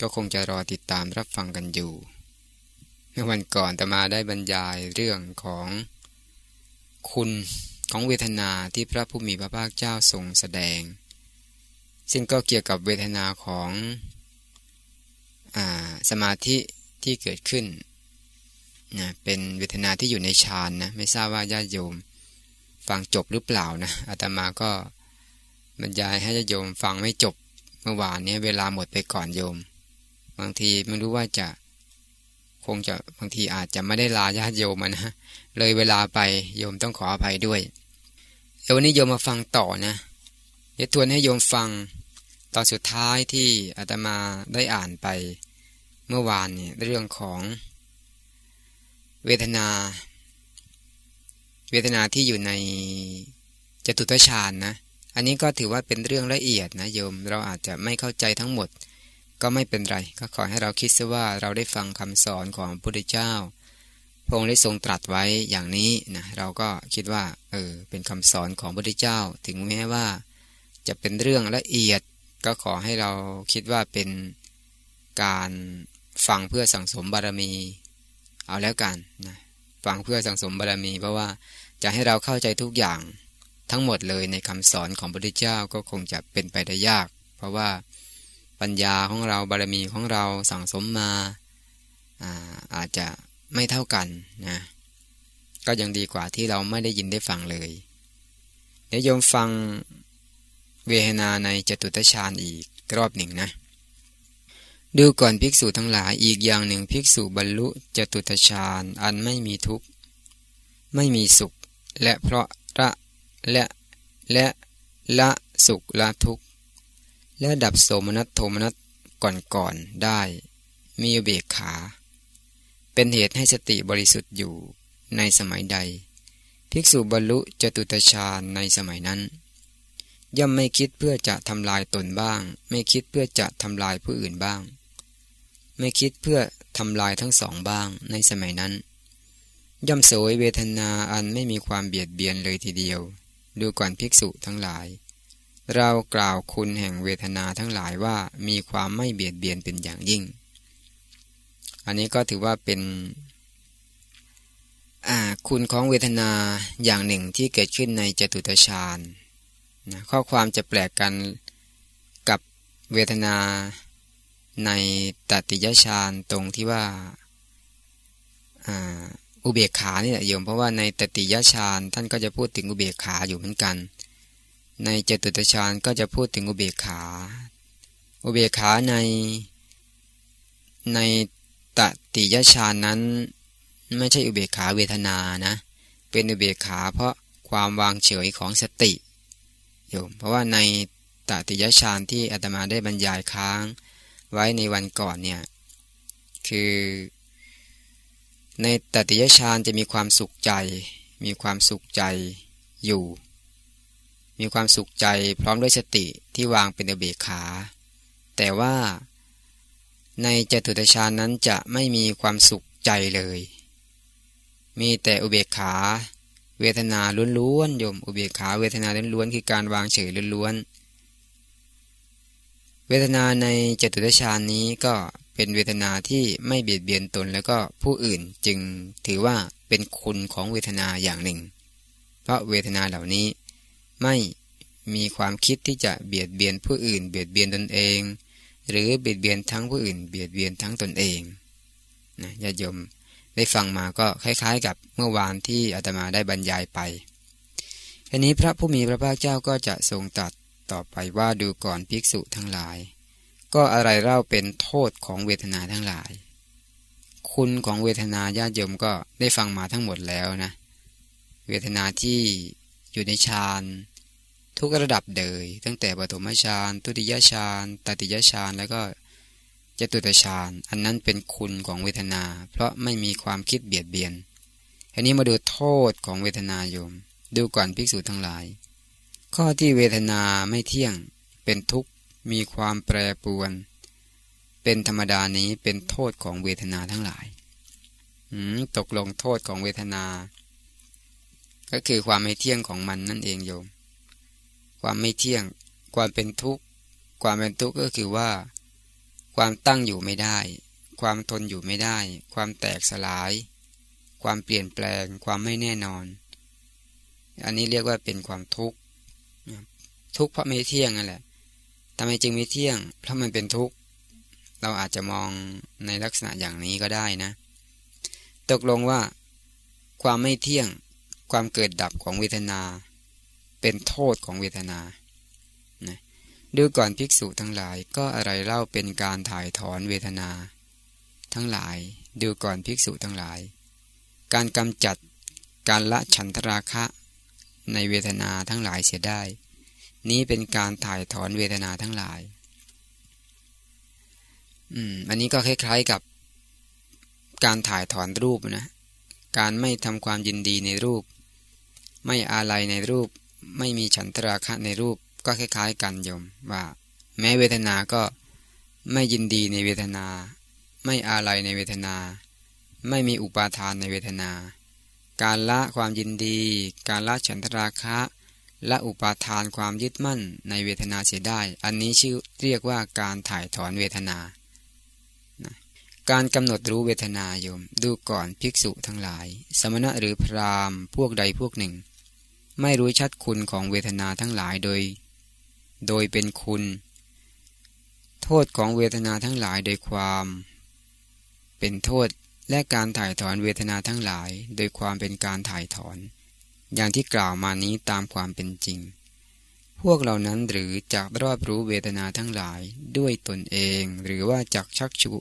ก็คงจะรอติดตามรับฟังกันอยู่เมื่อวันก่อนตมาได้บรรยายเรื่องของคุณของเวทนาที่พระผู้มีพระภาคเจ้าทรงแสดง ซึ่งก็เกี่ยวกับเวทนาของอสมาธิที่เกิดขึ้นนะเป็นเวทนาที่อยู่ในฌานนะไม่ทราบว่าญาติโยมฟังจบหรือเปล่านะอาตมาก็บรรยายให้ญาติโยมฟังไม่จบเมื่อวานนี้เวลาหมดไปก่อนโยม บางทีไม่รู้ว่าจะคงจะบางทีอาจจะไม่ได้ลาญาติโยมนะเลยเวลาไปโยมต้องขออภัยด้วยเดี๋ยววันนี้โยมมาฟังต่อนะเดี๋ยวทวนให้โยมฟังตอนสุดท้ายที่อาตมาได้อ่านไปเมื่อวานเนี่ยเรื่องของเวทนา เวทนาที่อยู่ในจตุตฌานนะ อันนี้ก็ถือว่าเป็นเรื่องละเอียดนะโยม เราอาจจะไม่เข้าใจทั้งหมด ก็ไม่เป็นไร ก็ขอให้เราคิดซะว่าเราได้ฟังคำสอนของพระพุทธเจ้า พระองค์ได้ทรงตรัสไว้อย่างนี้นะเราก็คิดว่าเออเป็นคำสอนของพระพุทธเจ้า ถึงแม้ว่า จะเป็นเรื่องละเอียด ก็ขอให้เราคิดว่าเป็นการฟังเพื่อสังสมบารมี เอาแล้วกันนะฟังเพื่อสังสมบารมี เพราะว่าจะให้เราเข้าใจทุกอย่างทั้งหมดเลยในคำสอนของพระพุทธเจ้าก็คงจะเป็นไปได้ยาก เพราะว่า ปัญญาของเราบารมีของเราสั่งสมมาอาอาจจะไม่เท่ากันนะก็ยังดีกว่าที่เราไม่ได้ยินได้ฟังเลยเดี๋ยวโยมฟังเวทนาในจตุตฌานอีกรอบหนึ่งนะ ดูก่อนภิกษุทั้งหลายอีกอย่างหนึ่งภิกษุบรรลุจตุตฌานอันไม่มีทุกข์ ไม่มีสุข และเพราะละและและละสุขละทุกข์ และดับโสมนัสโทมนัสก่อนๆได้ มีเบกขา เป็นเหตุให้สติบริสุทธิ์อยู่ในสมัยใด ภิกษุบรรลุจตุตฌานในสมัยนั้น ย่อมไม่คิดเพื่อจะทำลายตนบ้าง ไม่คิดเพื่อจะทำลายผู้อื่นบ้าง ไม่คิดเพื่อทำลายทั้งสองบ้างในสมัยนั้น ย่อมโสยเวทนาอันไม่มีความเบียดเบียนเลยทีเดียว ดูก่อนภิกษุทั้งหลาย เรากล่าวคุณแห่งเวทนาทั้งหลายว่ามีความไม่เบียดเบียนเป็นอย่างยิ่ง อันนี้ก็ถือว่าเป็นคุณของเวทนาอย่างหนึ่งที่เกิดขึ้นในจตุตฌานนะข้อความจะแปลกกันกับเวทนาในตติยฌานตรงที่ว่าอุเบกขานี่แหละโยมเพราะว่าในตติยฌานท่านก็จะพูดถึงอุเบกขาอยู่เหมือนกัน ในเจตุตฌานก็จะพูดถึงอุเบกขา อุเบกขาใน ในตติยฌานนั้น ไม่ใช่อุเบกขาเวทนานะ เป็นอุเบกขาเพราะความวางเฉยของสติโยมเพราะว่าในตติยฌานที่อาตมาได้บรรยายค้างไว้ในวันก่อนเนี่ยคือในตติยฌานจะมีความสุขใจ มีความสุขใจอยู่ มีความสุขใจพร้อมด้วยสติที่วางเป็นอเบกขา แต่ว่า ในจตุตฌานนั้นจะไม่มีความสุขใจเลย มีแต่อุเบกขา เวทนาล้วนๆโยมอุเบกขาเวทนาล้วนๆคือการวางเฉยล้วนๆเวทนาในจตุตฌานนี้ก็เป็นเวทนาที่ไม่เบียดเบียนตนแล้วก็ผู้อื่นจึงถือว่าเป็นคุณของเวทนาอย่างหนึ่ง เพราะเวทนาเหล่านี้ ไม่มีความคิดที่จะเบียดเบียนผู้อื่น เบียดเบียนตนเอง หรือเบียดเบียนทั้งผู้อื่น เบียดเบียนทั้งตนเองนะญาติโยมได้ฟังมาก็คล้าย ๆ กับเมื่อวานที่อาตมาได้บรรยายไปทีนี้พระผู้มีพระภาคเจ้าก็จะทรงตัดต่อไปว่าดูก่อนภิกษุทั้งหลาย ก็อะไรเล่าเป็นโทษของเวทนาทั้งหลาย คุณของเวทนาญาติโยมก็ได้ฟังมาทั้งหมดแล้วนะ เวทนาที่อยู่ในฌาน ทุกระดับเดยตั้งแต่ปฐมฌานทุติยฌานตติยฌานแล้วก็จตุตฌานอันนั้นเป็นคุณของเวทนา เพราะไม่มีความคิดเบียดเบียนอันนี้มาดูโทษของเวทนาโยม ดูก่อนภิกษุทั้งหลาย ข้อที่เวทนาไม่เที่ยง เป็นทุกข์มีความแปรปรวน เป็นธรรมดานี้เป็นโทษของเวทนาทั้งหลายตกลงโทษของเวทนา ก็คือความไม่เที่ยงของมันนั่นเองโยม ความไม่เที่ยง ความเป็นทุกข์ ความเป็นทุกข์ก็คือว่า ความตั้งอยู่ไม่ได้ ความทนอยู่ไม่ได้ ความแตกสลาย ความเปลี่ยนแปลง ความไม่แน่นอน อันนี้เรียกว่าเป็นความทุกข์ ทุกข์เพราะไม่เที่ยงนั่นแหละทำไมจึงไม่เที่ยง เพราะมันเป็นทุกข์ เราอาจจะมองในลักษณะอย่างนี้ก็ได้นะ ตกลงว่า ความไม่เที่ยง ความเกิดดับของเวทนา เป็นโทษของเวทนานะดูก่อนภิกษุทั้งหลายก็อะไรเล่าเป็นการถ่ายถอนเวทนา ทั้งหลายดูก่อนภิกษุทั้งหลาย การกำจัดการละฉันทราคะ ในเวทนาทั้งหลายเสียได้ นี้เป็นการถ่ายถอนเวทนาทั้งหลาย อืม อันนี้ก็คล้ายๆกับการถ่ายถอนรูปนะ การไม่ทำความยินดีในรูป ไม่อาลัยในรูป ไม่มีฉันทราคะในรูปก็คล้ายๆกันโยมว่า แม้เวทนาก็ไม่ยินดีในเวทนา ไม่อาลัยในเวทนา ไม่มีอุปาทานในเวทนา การละความยินดี การละฉันทราคะและอุปาทานความยึดมั่นในเวทนาเสียได้ อันนี้ชื่อเรียกว่าการถ่ายถอนเวทนา การกำหนดรู้เวทนาโยม ดูก่อนภิกษุทั้งหลาย สมณะหรือพรามพวกใดพวกหนึ่ง ไม่รู้ชัดคุณของเวทนาทั้งหลายโดย โดยเป็นคุณ โทษของเวทนาทั้งหลายโดยความ เป็นโทษและการถ่ายถอนเวทนาทั้งหลาย โดยความเป็นการถ่ายถอน อย่างที่กล่าวมานี้ตามความเป็นจริง พวกเหล่านั้นหรือจักรอบรู้เวทนาทั้งหลายด้วยตนเอง หรือว่าจักชักชุ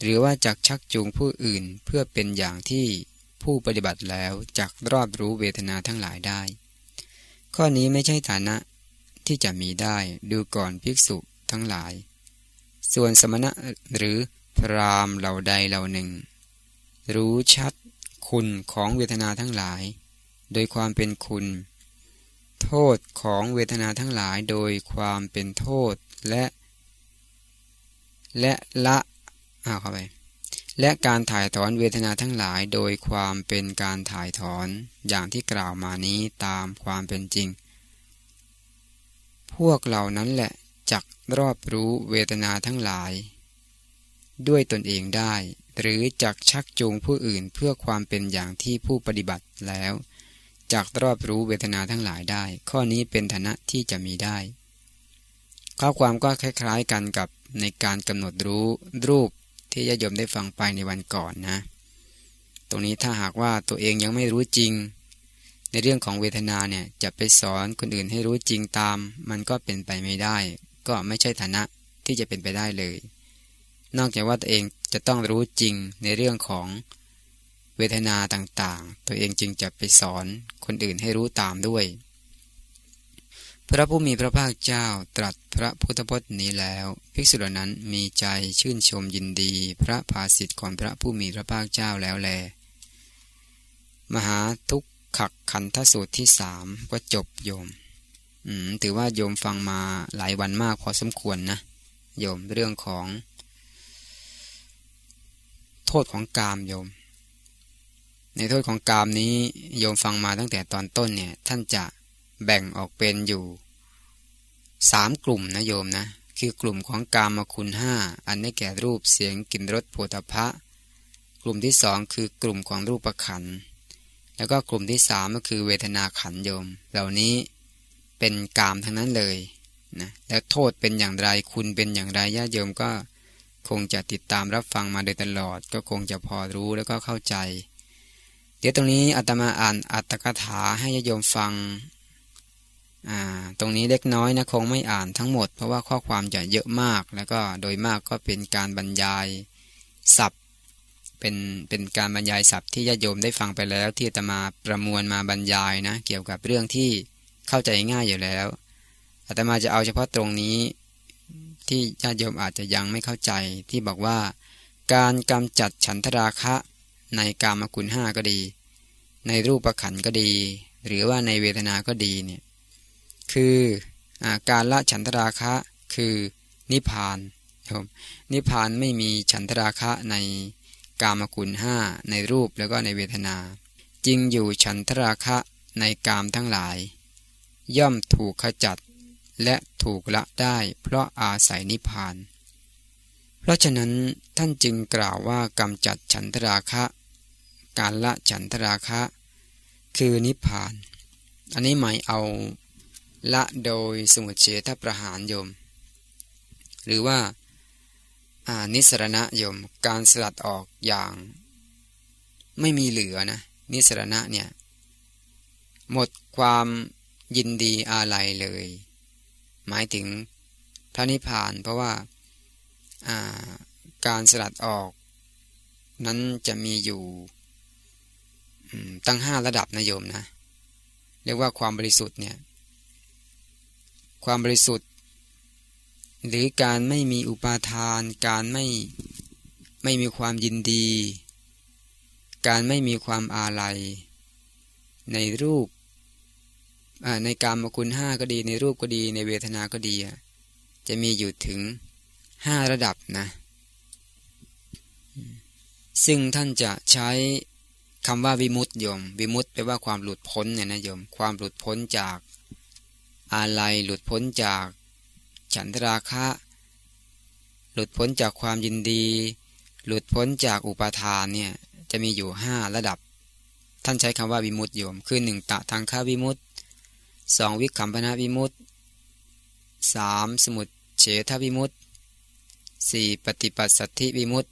หรือว่าจักชักจูงผู้อื่นเพื่อเป็นอย่างที่ ผู้ปฏิบัติแล้วจักรอบรู้เวทนาทั้งหลายได้ ข้อนี้ไม่ใช่ฐานะที่จะมีได้ดูก่อนภิกษุทั้งหลาย ส่วนสมณะหรือพรามเหล่าใดเหล่าหนึ่ง รู้ชัดคุณของเวทนาทั้งหลาย โดยความเป็นคุณ โทษของเวทนาทั้งหลายโดยความเป็นโทษและ และละเอาเข้าไป และการถ่ายถอนเวทนาทั้งหลายโดยความเป็นการถ่ายถอนอย่างที่กล่าวมานี้ตามความเป็นจริง พวกเหล่านั้นแหละจักรอบรู้เวทนาทั้งหลาย ด้วยตนเองได้ หรือจักชักจูงผู้อื่นเพื่อความเป็นอย่างที่ผู้ปฏิบัติแล้วจักรอบรู้เวทนาทั้งหลายได้ ข้อนี้เป็นฐานะที่จะมีได้ข้อความก็คล้าย ๆกันกับในการกำหนดรู้รูป ที่ญาโยมได้ฟังไปในวันก่อนนะ ตรงนี้ถ้าหากว่าตัวเองยังไม่รู้จริง ในเรื่องของเวทนาเนี่ยจะไปสอนคนอื่นให้รู้จริงตาม มันก็เป็นไปไม่ได้ ก็ไม่ใช่ฐานะที่จะเป็นไปได้เลย นอกจากว่าตัวเองจะต้องรู้จริงในเรื่องของเวทนาต่างๆ ตัวเองจึงจะไปสอนคนอื่นให้รู้ตามด้วย พระผู้มีพระภาคเจ้าตรัสพระพุทธพจน์นี้แล้ว ภิกษุเหล่านั้นมีใจชื่นชมยินดี พระภาสิทธิ์ของพระผู้มีพระภาคเจ้าแล้วแล มหาทุกขักขันธสูตรที่สามก็จบโยม อืมถือว่าโยมฟังมาหลายวันมากพอสมควรนะ โยมเรื่องของ โทษของกามโยม ในโทษของกามนี้โยมฟังมาตั้งแต่ตอนต้นเนี่ย ท่านจะแบ่งออกเป็นอยู่ สามกลุ่มนะโยมนะ คือกลุ่มของกามคุณห้าอันได้แก่รูปเสียงกลิ่นรสโผฏฐะกลุ่มที่สองคือกลุ่มของรูปขัน แล้วก็กลุ่มที่สามก็คือเวทนาขันโยม เหล่านี้เป็นกามทั้งนั้นเลยนะแล้วโทษเป็นอย่างไรคุณเป็นอย่างไรญาติโยมก็คงจะติดตามรับฟังมาโดยตลอด ก็คงจะพอรู้แล้วก็เข้าใจ เดี๋ยวตรงนี้อาตมาอ่านอัตถกถาให้ญาติโยมฟัง ตรงนี้เล็กน้อยนะคงไม่อ่านทั้งหมด เพราะว่าข้อความจะเยอะมาก แล้วก็โดยมากก็เป็นการบรรยายศัพท์ เป็นเป็นการบรรยายศัพท์ที่ญาติโยมได้ฟังไปแล้ว ที่จะมาประมวลมาบรรยายนะ เกี่ยวกับเรื่องที่เข้าใจง่ายอยู่แล้วอาตมาจะเอาเฉพาะตรงนี้ที่ญาติโยมอาจจะยังไม่เข้าใจที่บอกว่า การกำจัดฉันทราคะในกามกุลห้าก็ดี ในรูปขันก็ดี หรือว่าในเวทนาก็ดีเนี่ย คืออการละฉันทราคะคือนิพพานครับนิพพานไม่มีฉันทราคะในกามกุลห้าในรูปแล้วก็ในเวทนา จริงอยู่ฉันทราคะในกามทั้งหลาย ย่อมถูกขจัดและถูกละได้เพราะอาศัยนิพพาน เพราะฉะนั้นท่านจึงกล่าวว่ากำจัดฉันทราคะ การละฉันทราคะ คือนิพพาน อันนี้หมายเอา ละโดยสมุทเฉทประหารโยม หรือว่าอานิสรณะโยม การสลัดออกอย่าง ไม่มีเหลือนะ นิสรณะเนี่ย หมดความยินดีอาลัยเลย หมายถึงพระนิพพานเพราะว่าการสลัดออก นั้นจะมีอยู่ตั้งห้าระดับนะโยมนะ เรียกว่าความบริสุทธิ์เนี่ย ความบริสุทธิ์ หรือการไม่มีอุปาทาน การไม่ไม่มีความยินดี การไม่มีความอาลัย ในรูปในการมคุณห้าก็ดี ในรูปก็ดีในเวทนาก็ดี จะมีอยู่ถึงห้าระดับนะ ซึ่งท่านจะใช้คำว่าวิมุตติยม วิมุตติแปลว่าความหลุดพ้นเนี่ยนะโยม ความหลุดพ้นจาก อะไรหลุดพ้นจาก ฉันทราคะ หลุดพ้นจากความยินดี หลุดพ้นจากอุปาทานเนี่ยจะมีอยู่ห้าระดับ ท่านใช้คำว่าวิมุตติโยม คือหนึ่งตะทางข้าวิมุตติสองวิคัมพนาวิมุตติสามสมุดเฉทวิมุตติสี่ปฏิปัสสัทธิวิมุตติ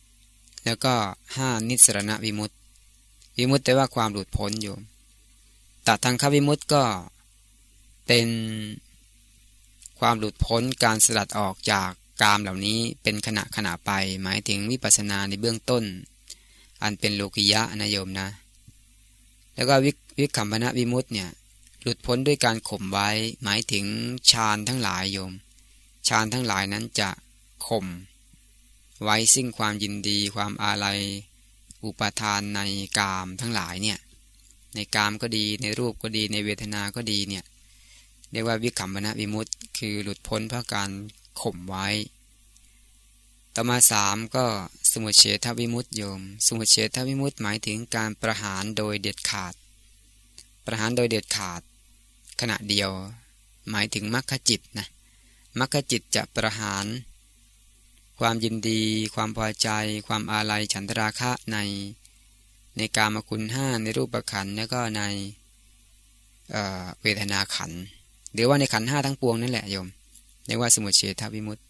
แล้วก็ห้านิสรณวิมุตติวิมุตติแปลว่าความหลุดพ้นโยมตัดทางข้าวิมุตติก็ เป็นความหลุดพ้นการสลัดออกจากกามเหล่านี้เป็นขณะขณะไป หมายถึงวิปัสสนาในเบื้องต้น อันเป็นโลกิยะนะโยมนะ แล้วก็วิวิคัมพนะวิมุตต์เนี่ยหลุดพ้นด้วยการข่มไว้ หมายถึงฌานทั้งหลายโยมฌานทั้งหลายนั้นจะข่มไว้ซึ่งความยินดีความอาลัย อุปทานในกามทั้งหลายเนี่ยในกามก็ดีในรูปก็ดีในเวทนาก็ดีเนี่ย เรียกว่าวิคัมปนะวิมุตต์คือหลุดพ้นเพราะการข่มไว้ ต่อมาสามก็สมุเฉทวิมุตต์โยม สมุเฉทวิมุตต์หมายถึงการประหารโดยเด็ดขาด ประหารโดยเด็ดขาด ขณะเดียว หมายถึงมรรคจิตนะมรรคจิตจะประหาร ความยินดี ความพอใจ ความอาลัยฉันทราคะใน ในกามคุณห้าในรูปขันแล้วก็ในเวทนาขัน หรือว่าในขันห้าทั้งปวงนั่นแหละโยมเรียกว่าสมุทเฉทวิมุตต์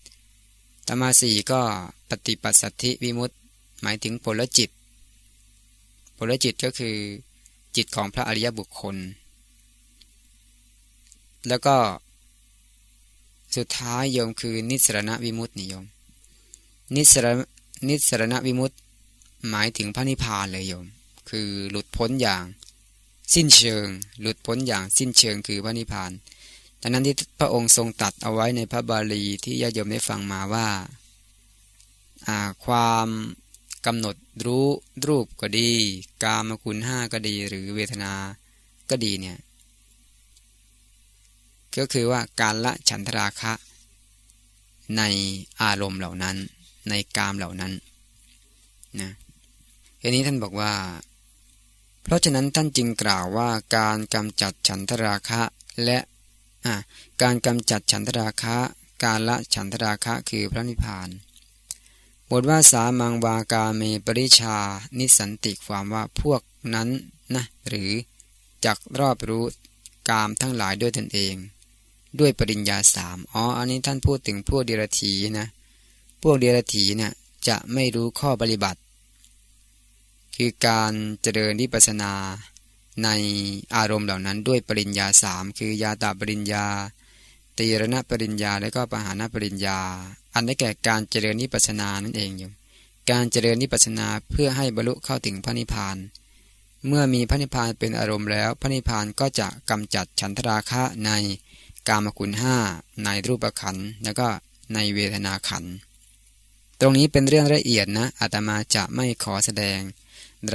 ตมาสี่ก็ปฏิปัสสัทธิวิมุตต์หมายถึงผลจิตผลจิตก็คือจิตของพระอริยบุคคล แล้วก็สุดท้ายโยมคือนิสรณวิมุตตินิยม นิสรนิสรณวิมุตติ หมายถึงพระนิพพานเลยโยม คือหลุดพ้นอย่าง สิ้นเชิง หลุดพ้นอย่างสิ้นเชิงคือพระนิพพาน ดังนั้นที่พระองค์ทรงตัดเอาไว้ในพระบาลีที่ญาติโยมได้ฟังมาว่า ความกำหนดรู้รูปก็ดี กามคุณห้าก็ดี หรือเวทนาก็ดีเนี่ย ก็คือว่าการละฉันทราคะ ในอารมณ์เหล่านั้น ในกามเหล่านั้นนะทีนี้ท่านบอกว่า เพราะฉะนั้นท่านจึงกล่าวว่าการกำจัดฉันทราคะและ การกำจัดฉันทราคะ การละฉันทราคะคือพระนิพพานบทว่าสามังวากาเมปริชา นิสันติความว่าพวกนั้นนะหรือจักรอบรู้กามทั้งหลายด้วยตนเอง ด้วยปริญญาสามอ๋ออันนี้ท่านพูดถึงพวกเดรัจฉีนะ พวกเดรัจฉีเนี่ยจะไม่รู้ข้อปฏิบัติ คือการเจริญวิปัสนา ในอารมณ์เหล่านั้นด้วยปริญญาสามคือยาตาปริญญา ตีรณปริญญาและก็ปหานปริญญา อันได้แก่การเจริญนิพพานานั่นเองอยู่การเจริญนิพพานาเพื่อให้บรรลุเข้าถึงพระนิพพาน เมื่อมีพระนิพพานเป็นอารมณ์แล้ว พระนิพพานก็จะกำจัดฉันทราคะในกามคุณห้าในรูปขันแล้วก็ในเวทนาขันธ์ตรงนี้เป็นเรื่องละเอียดนะอาตมาจะไม่ขอแสดง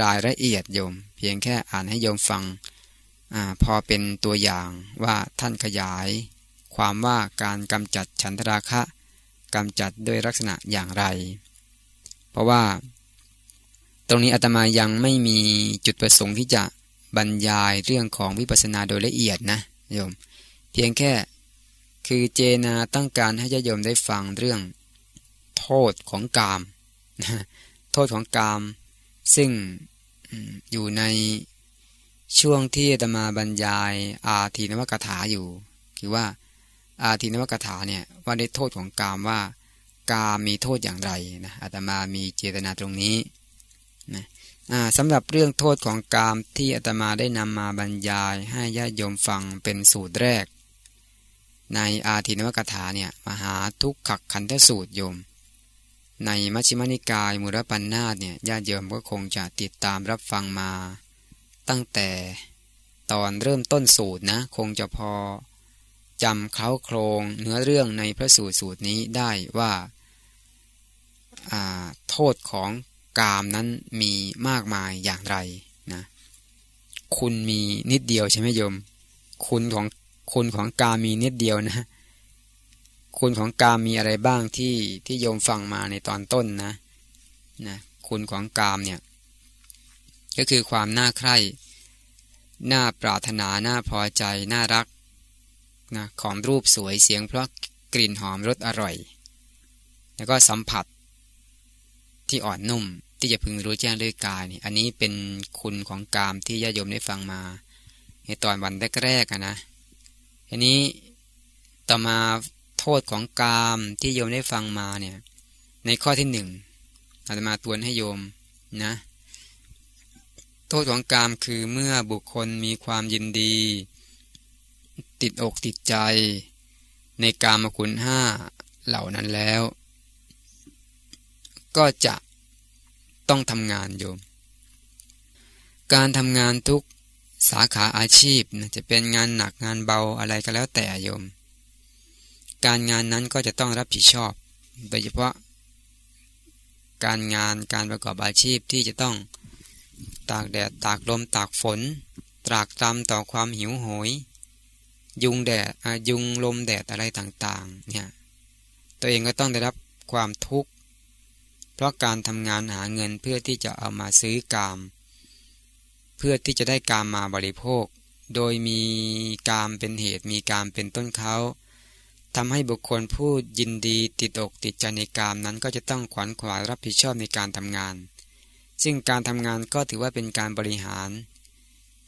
รายละเอียดโยม เพียงแค่อ่านให้โยมฟังอพอเป็นตัวอย่างว่าท่านขยาย ความว่าการกำจัดฉันทราคะกำจัดด้วยลักษณะอย่างไร เพราะว่า ตรงนี้อาตมายังไม่มีจุดประสงค์ที่จะบรรยายเรื่องของวิปัสสนาโดยละเอียดนะโยม เพียงแค่คือเจนาต้องการให้ญาโยมได้ฟังเรื่อง โทษของกาม โทษของกาม ซึ่ง อยู่ในช่วงที่อาตมาบรรยาย อาทีนวกถาอยู่ คือว่า อาทีนวกถาเนี่ยว่าได้โทษของกามว่ากามมีโทษอย่างไรนะอาตมามีเจตนาตรงนี้นะสำหรับเรื่องโทษของกามที่อาตมาได้นำมาบรรยายให้ญาติโยมฟังเป็นสูตรแรก ในอาทินวกถาเนี่ยมหาทุกขขันธสูตรโยม ในมัชฌิมานิกายมุรปันนาตเนี่ยญาติโยมก็คงจะติดตามรับฟังมา ตั้งแต่ตอนเริ่มต้นสูตรนะ คงจะพอจำเขาโครงเนื้อเรื่องในพระสูตรสูตรนี้ได้ว่าโทษของกามนั้นมีมากมายอย่างไรนะคุณมีนิดเดียวใช่ไหมโยม คุณของคุณของกามมีนิดเดียวนะ คุณของกามมีอะไรบ้างที่ที่โยมฟังมาในตอนต้นนะนะคุณของกามเนี่ยก็คือความน่าใคร่น่าปรารถนาน่าพอใจน่ารักนะของรูปสวยเสียงเพราะกลิ่นหอมรสอร่อย แล้วก็สัมผัสที่อ่อนนุ่มที่จะพึงรู้แจ้งด้วยกายนี่อันนี้เป็นคุณของกามที่ญาโยมได้ฟังมา ในตอนวันแรกๆนะอันนี้ต่อมา ษของกามที่โยมได้ฟังมาเนี่ยในข้อที่หนึ่งอาตมาตวนให้โยมนะ โทษของกามคือเมื่อบุคคลมีความยินดี ติดอกติดใจ ในกามคุณห้าเหล่านั้นแล้ว ก็จะต้องทำงานโยม การทำงานทุกสาขาอาชีพนะจะเป็นงานหนักงานเบาอะไรก็แล้วแต่โยม การงานนั้นก็จะต้องรับผิดชอบ โดยเฉพาะ การงานการประกอบอาชีพที่จะต้องตากแดดตากลมตากฝน ตรากตรำต่อความหิวโหย ยุงแดดยุงลมแดดอะไรต่างๆเนี่ยตัวเองก็ต้องได้รับความทุกข์ เพราะการทำงานหาเงินเพื่อที่จะเอามาซื้อกาม เพื่อที่จะได้กามมาบริโภค โดยมีกามเป็นเหตุมีกามเป็นต้นเขา ทำให้บุคคลผู้ยินดีติดอกติดใจในกามนั้นก็จะต้องขวัญขวายรับผิดชอบในการทำงาน ซึ่งการทำงานก็ถือว่าเป็นการบริหาร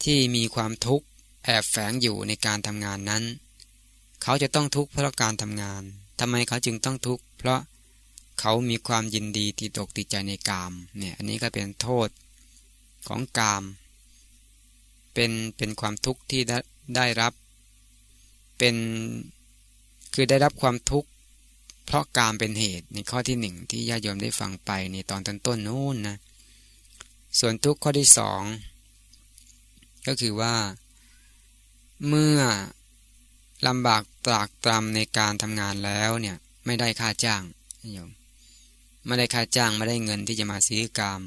ที่มีความทุกข์แอบแฝงอยู่ในการทำงานนั้น เขาจะต้องทุกข์เพราะการทำงานทำไมเขาจึงต้องทุกข์เพราะเขามีความยินดีติดตกติดใจในกามเนี่ยอันนี้ก็เป็นโทษของกาม เป็นเป็นความทุกข์ที่ได้ได้รับ เป็น คือได้รับความทุกข์เพราะกามเป็นเหตุในข้อที่หนึ่งที่ญาติโยมได้ฟังไปในตอนต้นต้นนู้นนะ ส่วนทุกข์ข้อที่สองก็คือว่า เมื่อลำบากตรากตรำในการทำงานแล้วเนี่ยไม่ได้ค่าจ้างโยมไม่ได้ค่าจ้างไม่ได้เงินที่จะมาซื้อกาม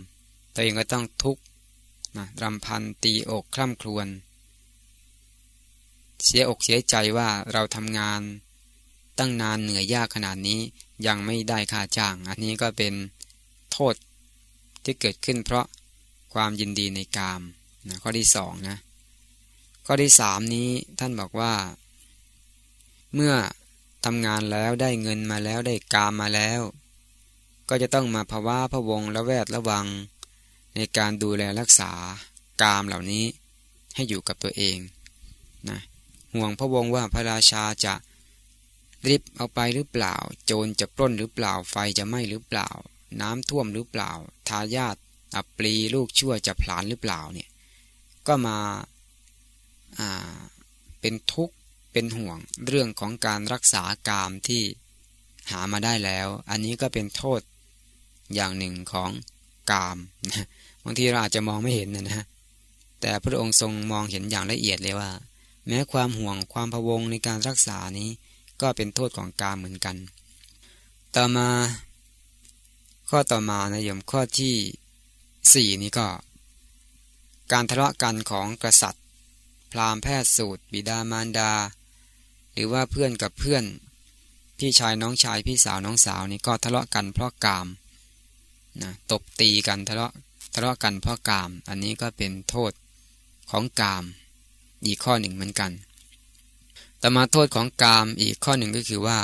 ตัวเองก็ต้องทุกข์นะรำพันตีอกคร่ำครวญเสียอกเสียใจว่าเราทำงาน ตั้งนานเหนื่อยยากขนาดนี้ยังไม่ได้ค่าจ้าง อันนี้ก็เป็นโทษที่เกิดขึ้นเพราะความยินดีในกามนะข้อที่สองนะข้อที่สามนี้ท่านบอกว่า เมื่อทำงานแล้วได้เงินมาแล้วได้กามมาแล้ว ก็จะต้องมาภาวะพะวงและแวดระวัง ในการดูแลรักษากามเหล่านี้ให้อยู่กับตัวเองนะห่วงพระวงว่าพระราชาจะ ริบเอาไปหรือเปล่า โจรจะปล้นหรือเปล่า ไฟจะไหม้หรือเปล่า น้ำท่วมหรือเปล่า ทายาทอัปลีลูกชั่วจะผลาญหรือเปล่าเนี่ย ก็มาอ่าเป็นทุกข์เป็นห่วงเรื่องของการรักษากามที่หามาได้แล้ว อันนี้ก็เป็นโทษอย่างหนึ่งของกามบางทีเราอาจจะมองไม่เห็นนะนะแต่พระองค์ทรงมองเห็นอย่างละเอียดเลยว่า แม้ความห่วงความพะวงในการรักษานี้ ก็เป็นโทษของกามเหมือนกัน ต่อมา ข้อต่อมานะโยมข้อที่สี่นี่ก็ การทะเลาะกันของกษัตริย์ พราหมณ์แพทย์สูตร บิดามารดา หรือว่าเพื่อนกับเพื่อนพี่ชายน้องชายพี่สาวน้องสาวนี่ก็ทะเลาะกันเพราะกามนะตบตีกันทะเลาะทะเลาะกันเพราะกาม อันนี้ก็เป็นโทษของกาม อีกข้อหนึ่งเหมือนกัน ต่มาโทษของกามอีกข้อหนึ่งก็คือว่า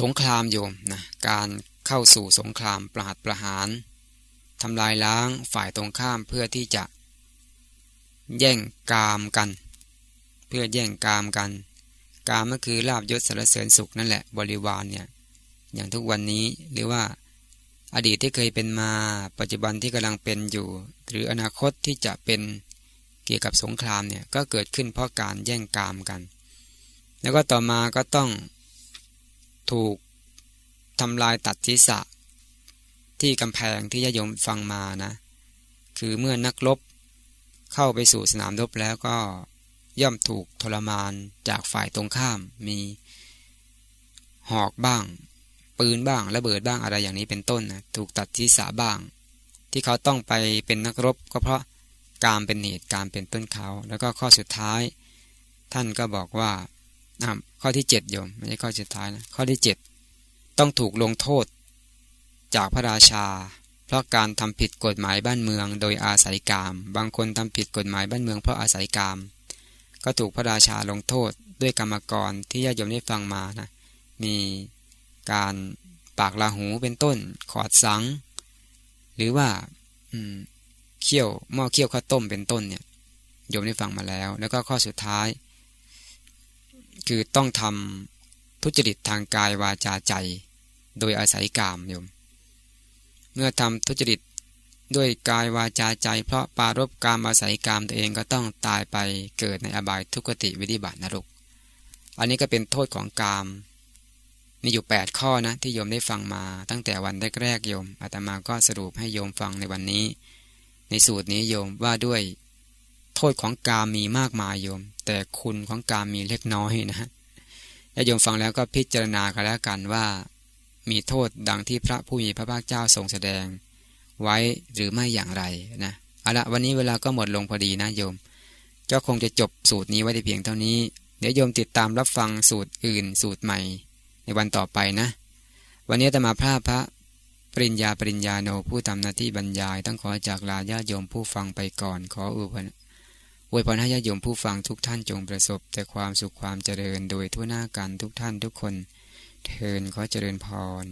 สงครามโยมนะการเข้าสู่สงครามประหัตประหารทำลายล้างฝ่ายตรงข้ามเพื่อที่จะ แย่งกามกัน เพื่อแย่งกามกัน กามก็คือลาบยศสารเสริญสุขนั่นแหละบริวารเนี่ยอย่างทุกวันนี้หรือว่าอดีตที่เคยเป็นมาปัจจุบันที่กำลังเป็นอยู่ หรืออนาคตที่จะเป็น เกี่ยวกับสงครามเนี่ยก็เกิดขึ้นเพราะการแย่งกามกัน แล้วก็ต่อมาก็ต้องถูกทำลายตัดทิศะที่กำแพงที่ญาโยมฟังมานะ คือเมื่อนักรบเข้าไปสู่สนามรบแล้วก็ย่อมถูกทรมานจากฝ่ายตรงข้ามมีหอกบ้าง ปืนบ้างระเบิดบ้างอะไรอย่างนี้เป็นต้นนะถูกตัดทิศะบ้าง ที่เขาต้องไปเป็นนักรบก็เพราะ การเป็นเหตุการเป็นต้นเขา แล้วก็ข้อสุดท้าย ท่านก็บอกว่าข้อที่7โยมไม่ใช่ข้อสุดท้ายนะข้อที่7ต้องถูกลงโทษ จากพระราชา เพราะการทำผิดกฎหมายบ้านเมือง โดยอาศัยกาม บางคนทำผิดกฎหมายบ้านเมืองเพราะอาศัยกาม ก็ถูกพระราชาลงโทษด้วยกรรมกรที่ญาติโยมได้ฟังมานะมีการปากลาหูเป็นต้นขอดสัง หรือว่า เคี่ยวหม้อเคี่ยวข้าวต้มเป็นต้นเนี่ยโยมได้ฟังมาแล้ว แล้วก็ข้อสุดท้าย คือต้องทำทุจริตทางกายวาจาใจ โดยอาศัยกามโยม เมื่อทำทุจริตด้วยกายวาจาใจ เพราะปารบกามอาศัยกามตัวเองก็ต้องตายไปเกิดในอบายทุกติวิธิบาตนรก อันนี้ก็เป็นโทษของกามมีอยู่ 8 ข้อนะที่โยมได้ฟังมาตั้งแต่วันแรกๆโยมอาตมาก็สรุปให้โยมฟังในวันนี้ ในสูตรนี้โยมว่าด้วย โทษของกามมีมากมายโยม แต่คุณของกามมีเล็กน้อยนะและโยมฟังแล้วก็พิจารณากันแล้วกันว่า มีโทษดังที่พระผู้มีพระภาคเจ้าทรงแสดง ไว้หรือไม่อย่างไรนะเอาละวันนี้เวลาก็หมดลงพอดีนะโยม เจ้าคงจะจบสูตรนี้ไว้เพียงเท่านี้ เดี๋ยวโยมติดตามรับฟังสูตรอื่นสูตรใหม่ ในวันต่อไปนะ วันนี้จะมาพระพระ ปริญญาปริญญาโนผู้ทำหน้าที่บรรยาย ต้องขอจากลาญาโยมผู้ฟังไปก่อน ขออวยพรอวยพรให้ญาโยมผู้ฟังทุกท่านจงประสบ แต่ความสุขความเจริญโดยทั่วหน้ากันทุกท่านทุกคน เทินขอเจริญพร